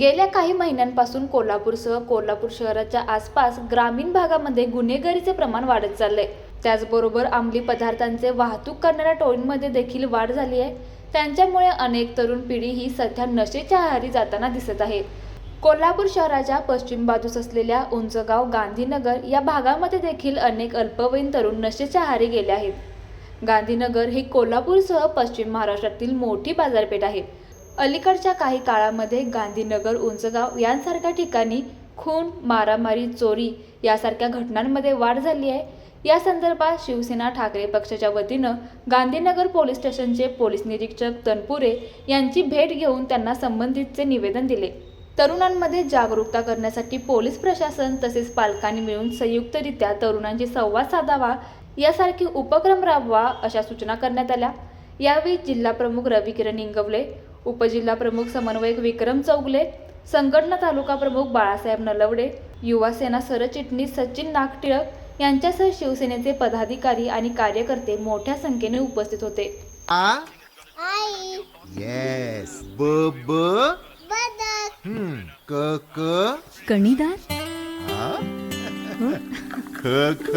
गेल्या काही महिन्यांपासून कोल्हापूरसह कोल्हापूर शहराच्या आसपास ग्रामीण भागामध्ये गुन्हेगारीचे प्रमाण वाढत चाललंय. त्याचबरोबर अंमली पदार्थांचे वाहतूक करणाऱ्या टोळींमध्ये देखील वाढ झाली आहे. त्यांच्यामुळे अनेक तरुण पिढी ही सध्या नशेच्या आहारी जाताना दिसत आहे कोल्हापूर शहराच्या पश्चिम बाजूस असलेल्या उंचगाव गांधीनगर या भागामध्ये देखील अनेक अल्पवयीन तरुण नशेच्या आहारी गेले आहेत. गांधीनगर ही कोल्हापूरसह पश्चिम महाराष्ट्रातील मोठी बाजारपेठ आहे. अलीकडच्या काही काळामध्ये गांधीनगर उंचगाव यांसारख्या ठिकाणी खून मारामारी चोरी यासारख्या घटनांमध्ये वाढ झाली आहे. या संदर्भात शिवसेना ठाकरे पक्षाच्या वतीनं गांधीनगर पोलीस स्टेशनचे पोलीस निरीक्षक तनपुरे यांची भेट घेऊन त्यांना संबंधितचे निवेदन दिले. तरुणांमध्ये जागरूकता करण्यासाठी पोलीस प्रशासन तसेच पालकांनी मिळून संयुक्तरित्या तरुणांशी संवाद साधावा यासारखे उपक्रम राबवा अशा सूचना करण्यात आल्या. यावेळी जिल्हा प्रमुख रविकिरण इंगवले उपजिल्हा प्रमुख समन्वयक विक्रम चौगले संघटना तालुका प्रमुख बाळासाहेब नलवडे युवा सेना सरचिटणीस सचिन नागटिळक यांच्यासह शिवसेनेचे पदाधिकारी आणि कार्यकर्ते मोठ्या संख्येने उपस्थित होते. आ? आई. येस ब ब? हम्म. क क? कणीदार आ? ख ख?